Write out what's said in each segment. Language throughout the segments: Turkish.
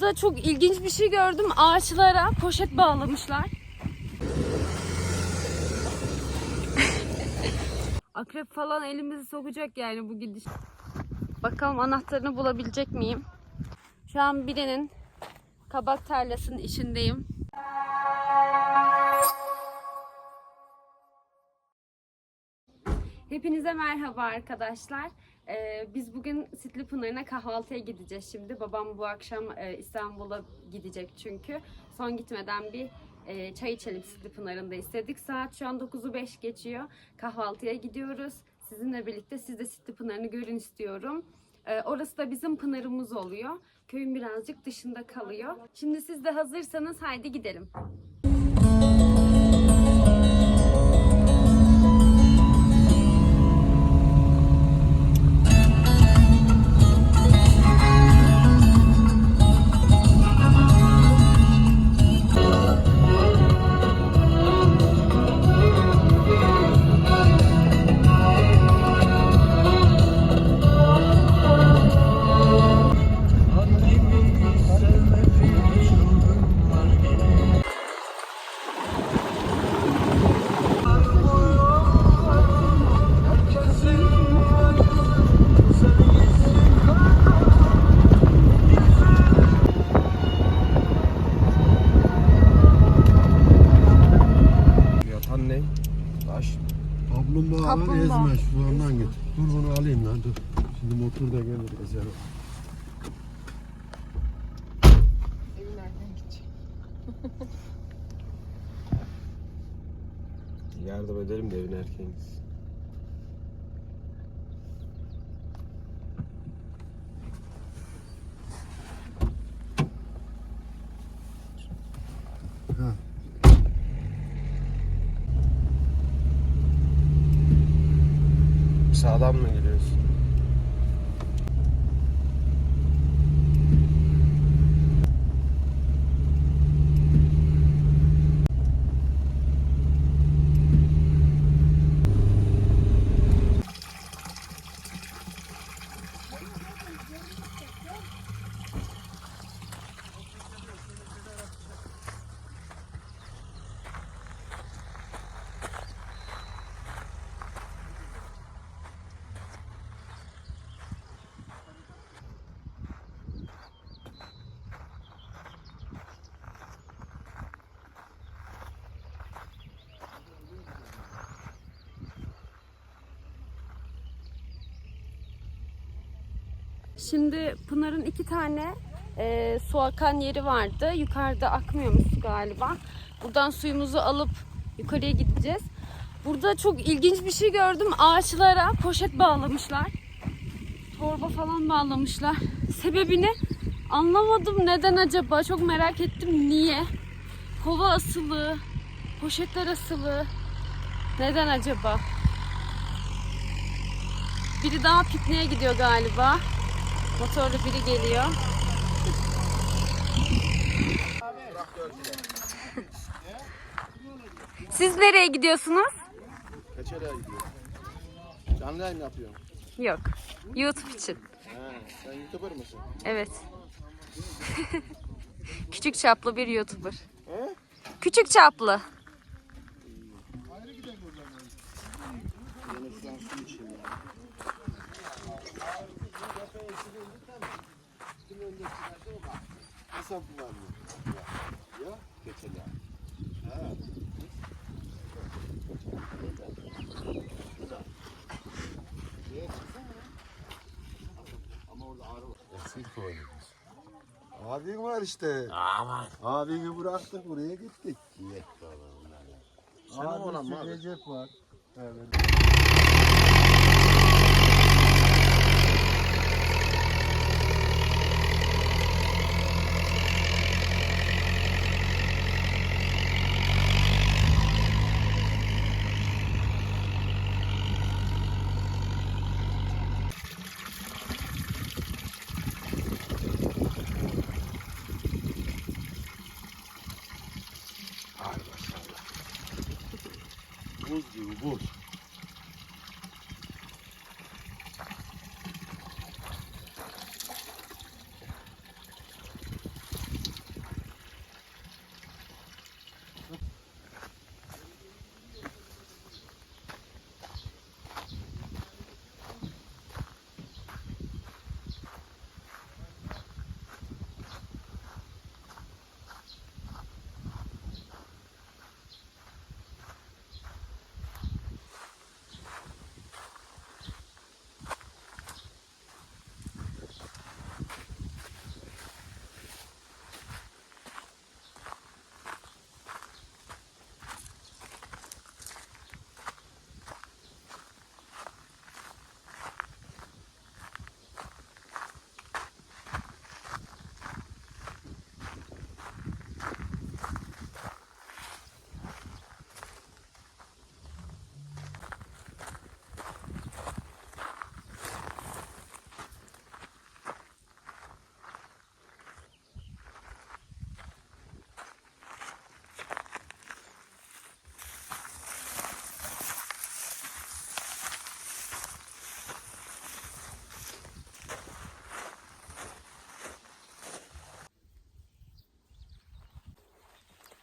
Burada çok ilginç bir şey gördüm. Ağaçlara poşet bağlamışlar. Akrep falan elimizi sokacak yani bu gidiş. Bakalım anahtarını bulabilecek miyim? Şu an birinin kabak tarlasının içindeyim. Hepinize merhaba arkadaşlar. Ee, biz bugün Sitli Pınarı'na kahvaltıya gideceğiz şimdi. Babam bu akşam e, İstanbul'a gidecek çünkü. Son gitmeden bir e, çay içelim Sitli Pınarı'nda istedik. Saat şu an 9'u 5 geçiyor. Kahvaltıya gidiyoruz. Sizinle birlikte siz de Sitli Pınarı'nı görün istiyorum. Ee, orası da bizim pınarımız oluyor. Köyün birazcık dışında kalıyor. Şimdi siz de hazırsanız haydi gidelim. Motor da gelir ezerim. Yardım edelim de evin erkeğiniz. Ha. Sağdan mı giriyorsun? Şimdi Pınar'ın iki tane e, su akan yeri vardı. Yukarıda akmıyormuş su galiba. Buradan suyumuzu alıp yukarıya gideceğiz. Burada çok ilginç bir şey gördüm. Ağaçlara poşet bağlamışlar. Torba falan bağlamışlar. Sebebini anlamadım. Neden acaba? Çok merak ettim. Niye? Kova asılı. Poşetler asılı. Neden acaba? Biri daha pikniğe gidiyor galiba. Motorlu biri geliyor. Siz nereye gidiyorsunuz? Kaç araya gidiyorsun? Canlı yayın yapıyorum. Yok. YouTube için. Ha, sen YouTuber mısın? Evet. Küçük çaplı bir YouTuber. He? Küçük çaplı. Yine şuradan su içeyim ya. Hesap var mı? Ya, ya geçelim. Ha. Ama orada ağrı var. Abin işte. Aman. Abini bıraktık buraya gittik. Yek oğlan mı abi? Recep var. Evet.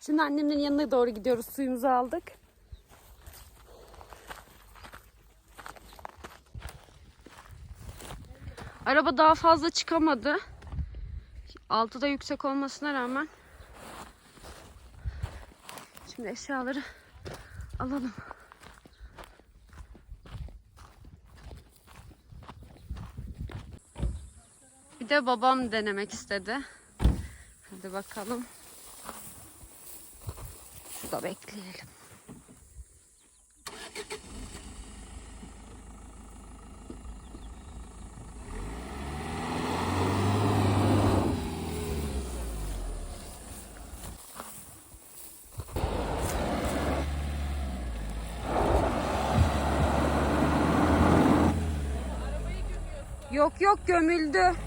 Şimdi annemlerin yanına doğru gidiyoruz. Suyumuzu aldık. Araba daha fazla çıkamadı. Altı da yüksek olmasına rağmen. Şimdi eşyaları alalım. Bir de babam denemek istedi. Hadi bakalım. Şurada bekleyelim. Yok yok gömüldü.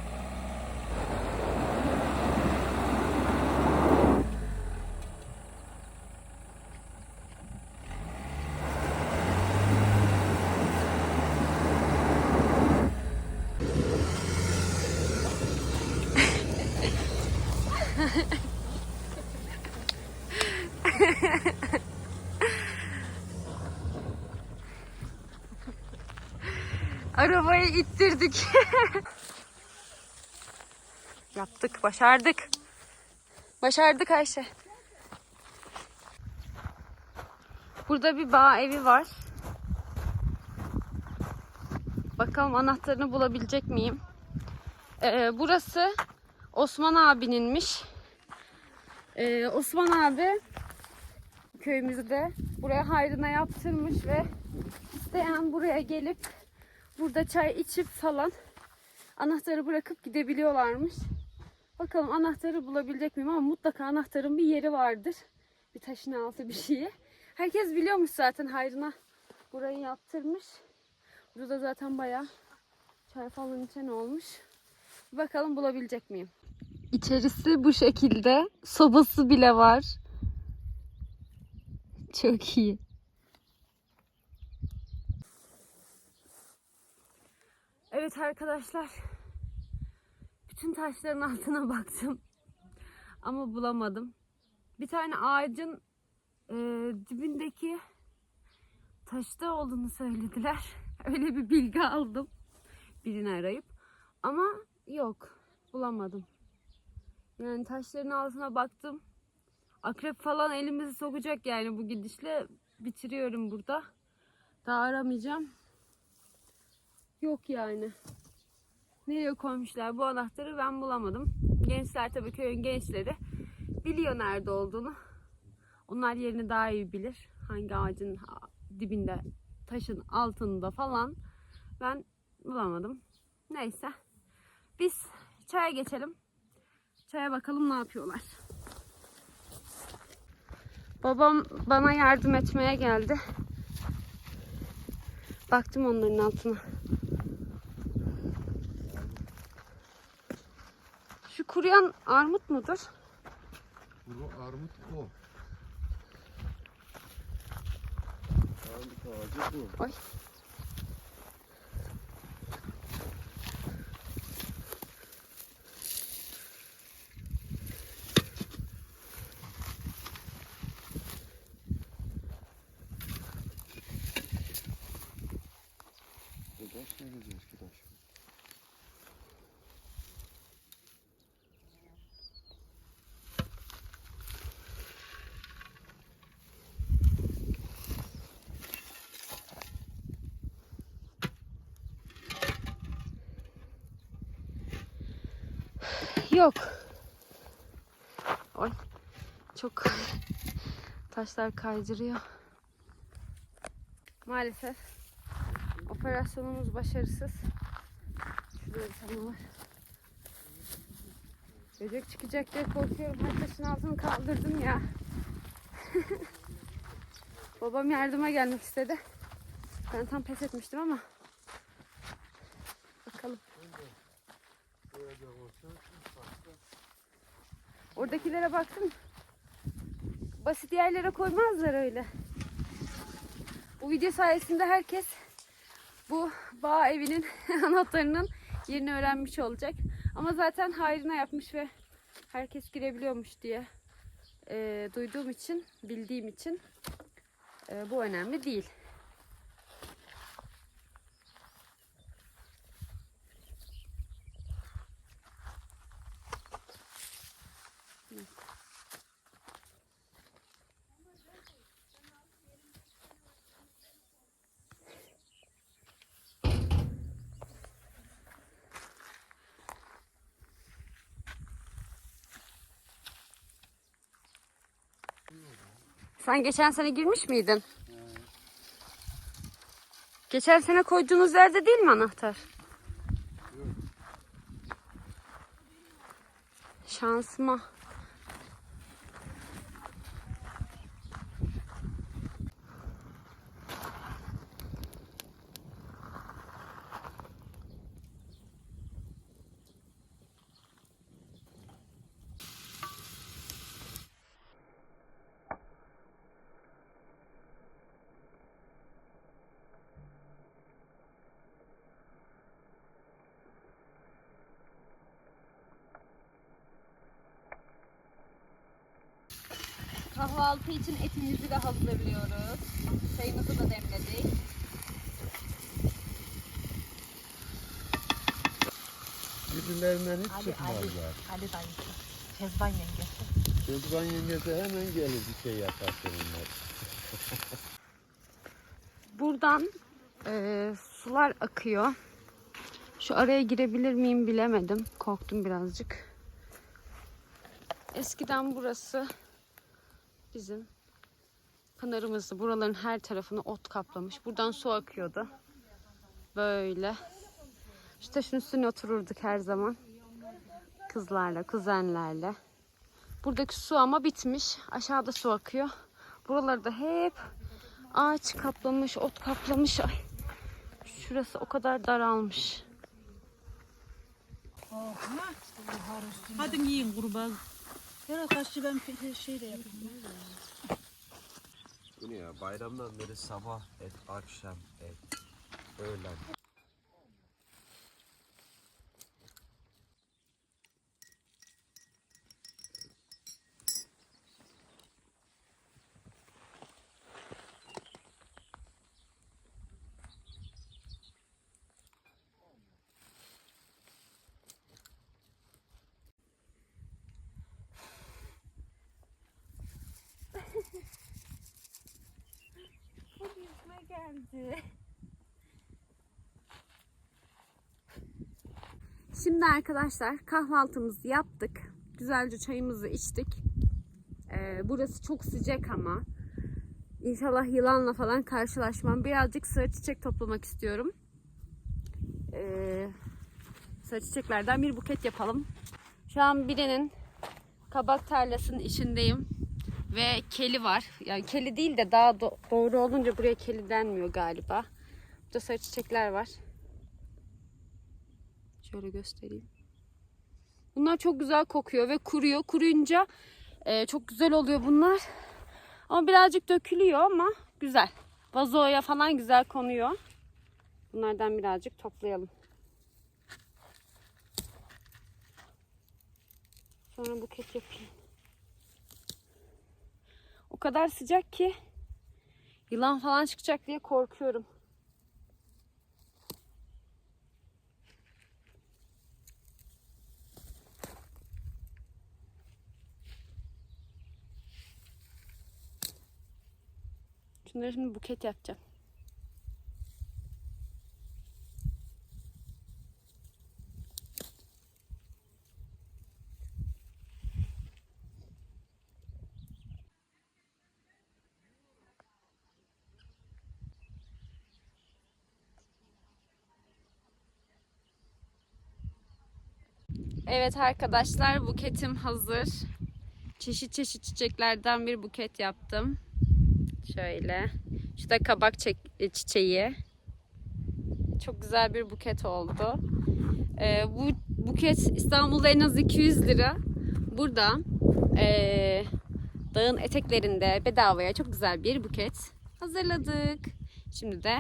Arabayı ittirdik. Yaptık, başardık. Başardık Ayşe. Burada bir bağ evi var. Bakalım anahtarını bulabilecek miyim? Ee, burası Osman abininmiş. Ee, Osman abi köyümüzde buraya hayrına yaptırmış ve isteyen buraya gelip burada çay içip falan anahtarı bırakıp gidebiliyorlarmış. Bakalım anahtarı bulabilecek miyim ama mutlaka anahtarın bir yeri vardır. Bir taşın altı bir şeyi. Herkes biliyormuş zaten hayrına burayı yaptırmış. Burada zaten bayağı çay falan içen olmuş. Bakalım bulabilecek miyim? İçerisi bu şekilde. Sobası bile var. Çok iyi. Evet arkadaşlar. Bütün taşların altına baktım. Ama bulamadım. Bir tane ağacın e, dibindeki taşta olduğunu söylediler. Öyle bir bilgi aldım. Birini arayıp. Ama yok. Bulamadım. Yani taşların altına baktım. Akrep falan elimizi sokacak yani bu gidişle. Bitiriyorum burada. Daha aramayacağım. Yok yani. Nereye koymuşlar bu anahtarı ben bulamadım. Gençler tabii köyün gençleri biliyor nerede olduğunu. Onlar yerini daha iyi bilir. Hangi ağacın dibinde, taşın altında falan. Ben bulamadım. Neyse. Biz çaya geçelim. Çaya bakalım ne yapıyorlar. Babam bana yardım etmeye geldi. Baktım onların altına. Şu kuruyan armut mudur? Kuru armut o. Armut ağacı bu. Ay. Yok. Oy. Çok taşlar kaydırıyor. Maalesef operasyonumuz başarısız. Şurada bir tane var. Böcek çıkacak diye korkuyorum. Her taşın altını kaldırdım ya. Babam yardıma gelmek istedi. Ben tam pes etmiştim ama. Bakalım. Oradakilere baktım. Basit yerlere koymazlar öyle. Bu video sayesinde herkes bu bağ evinin anahtarının yerini öğrenmiş olacak. Ama zaten hayrına yapmış ve herkes girebiliyormuş diye e, duyduğum için, bildiğim için e, bu önemli değil. Sen geçen sene girmiş miydin? Geçen sene koyduğunuz yerde değil mi anahtar? Şansıma. Etimizi de hazırlıyoruz. Çayımızı da demledik. Birbirlerinden hiç çıkmazlar. Ali dayısı. Kezban yengesi. Kezban yengesi hemen gelir bir şey yapar seninle. Buradan eee, sular akıyor. Şu araya girebilir miyim bilemedim. Korktum birazcık. Eskiden burası bizim pınarımızdı. Buraların her tarafını ot kaplamış. Buradan su akıyordu. Böyle. Şu taşın üstüne otururduk her zaman. Kızlarla, kuzenlerle. Buradaki su ama bitmiş. Aşağıda su akıyor. Buraları da hep ağaç kaplamış, ot kaplamış. Ay. Şurası o kadar daralmış. Hadi yiyin kurban. Her kaççı ben şey de yapayım. Bu ne ya? Bayramdan beri sabah et, akşam et, öğlen. Şimdi arkadaşlar kahvaltımızı yaptık. Güzelce çayımızı içtik. Ee, burası çok sıcak ama. İnşallah yılanla falan karşılaşmam. Birazcık sarı çiçek toplamak istiyorum. Ee, sarı çiçeklerden bir buket yapalım. Şu an birinin kabak tarlasının içindeyim. Ve keli var. Yani keli değil de daha do- doğru olunca buraya keli denmiyor galiba. Burada sarı çiçekler var. Şöyle göstereyim. Bunlar çok güzel kokuyor ve kuruyor. Kuruyunca e, çok güzel oluyor bunlar. Ama birazcık dökülüyor ama güzel. Vazoya falan güzel konuyor. Bunlardan birazcık toplayalım. Sonra buket yapayım. Kadar sıcak ki yılan falan çıkacak diye korkuyorum. Şunları şimdi buket yapacağım. Evet arkadaşlar buketim hazır. Çeşit çeşit çiçeklerden bir buket yaptım. Şöyle. Şu da kabak e, çiçeği. Çok güzel bir buket oldu. Ee, bu buket İstanbul'da en az 200 lira. Burada ee, dağın eteklerinde bedavaya çok güzel bir buket hazırladık. Şimdi de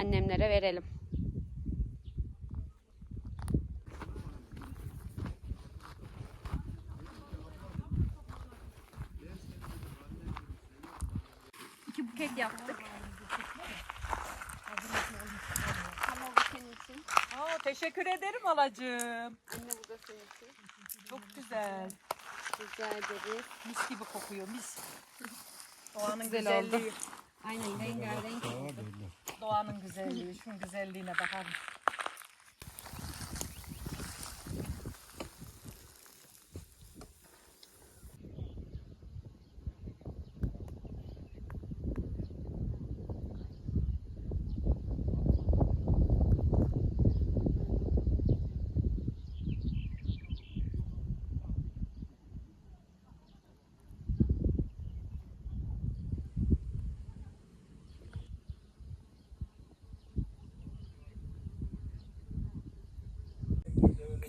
annemlere verelim. Kek yaptık. Ama bu senin için. Aa, teşekkür ederim alacığım. Anne bu da senin için. Çok güzel. Rica ederiz. Mis gibi kokuyor mis. Doğanın güzel güzelliği. oldu. Aynen rengarenk. Doğanın güzelliği. Şunun güzelliğine bakar mısın?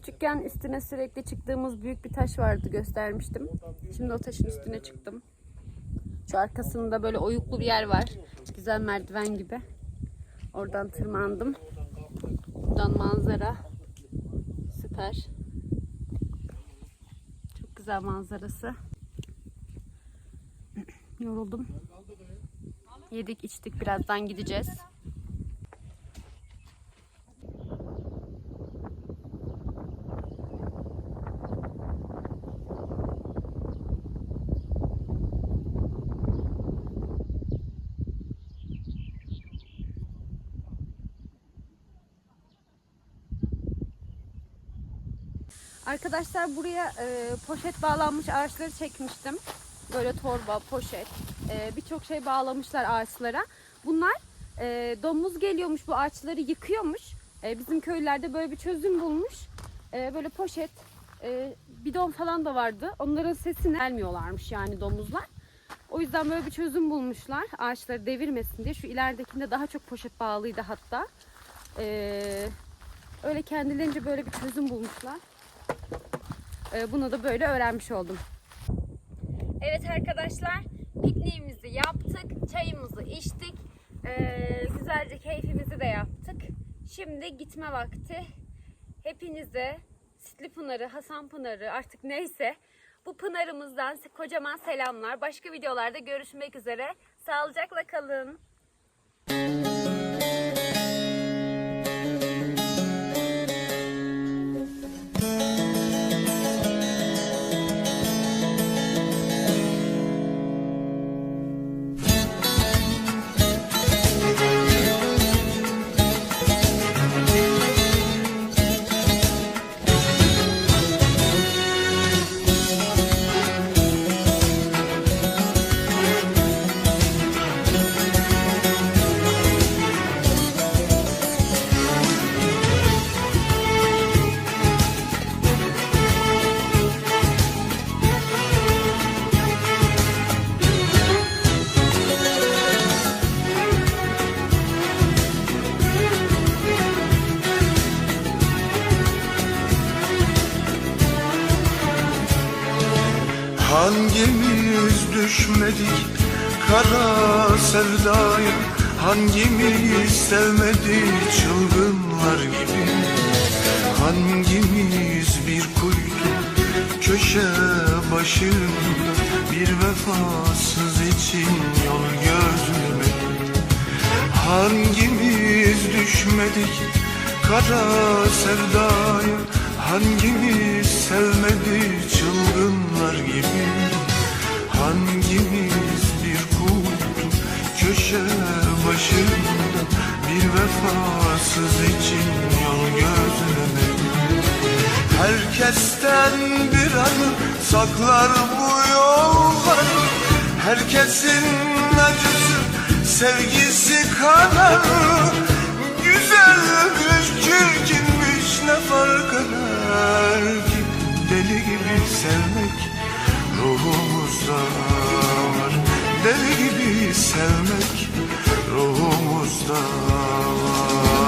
Küçükken üstüne sürekli çıktığımız büyük bir taş vardı göstermiştim. Şimdi o taşın üstüne çıktım. Şu arkasında böyle oyuklu bir yer var. Güzel merdiven gibi. Oradan tırmandım. Buradan manzara. Süper. Çok güzel manzarası. Yoruldum. Yedik içtik birazdan gideceğiz. Arkadaşlar buraya e, poşet bağlanmış ağaçları çekmiştim. Böyle torba, poşet, e, birçok şey bağlamışlar ağaçlara. Bunlar e, domuz geliyormuş bu ağaçları yıkıyormuş. E, bizim köylerde böyle bir çözüm bulmuş. E, böyle poşet, e, bidon falan da vardı. Onların sesine gelmiyorlarmış yani domuzlar. O yüzden böyle bir çözüm bulmuşlar ağaçları devirmesin diye. Şu ileridekinde daha çok poşet bağlıydı hatta. E, öyle kendilerince böyle bir çözüm bulmuşlar. Ee, Bunu da böyle öğrenmiş oldum. Evet arkadaşlar pikniğimizi yaptık. Çayımızı içtik. Ee, güzelce keyfimizi de yaptık. Şimdi gitme vakti. Hepinize Sitli Pınarı, Hasan Pınarı artık neyse bu pınarımızdan kocaman selamlar. Başka videolarda görüşmek üzere. Sağlıcakla kalın. Hangimiz sevdaya Hangimiz sevmedik çılgınlar gibi. Hangimiz bir kuytu köşe başında Bir vefasız için yol gözlemedik Hangimiz düşmedik kara sevdaya Hangimiz sevmedi çılgınlar gibi. Hangimiz köşe başında Bir vefasız için yol gözlemedi Herkesten bir anı saklar bu yollar Herkesin acısı sevgisi kanar. Güzelmiş çirkinmiş ne fark eder ki? Deli gibi sevmek ruhumuzda sevmek ruhumuzda var.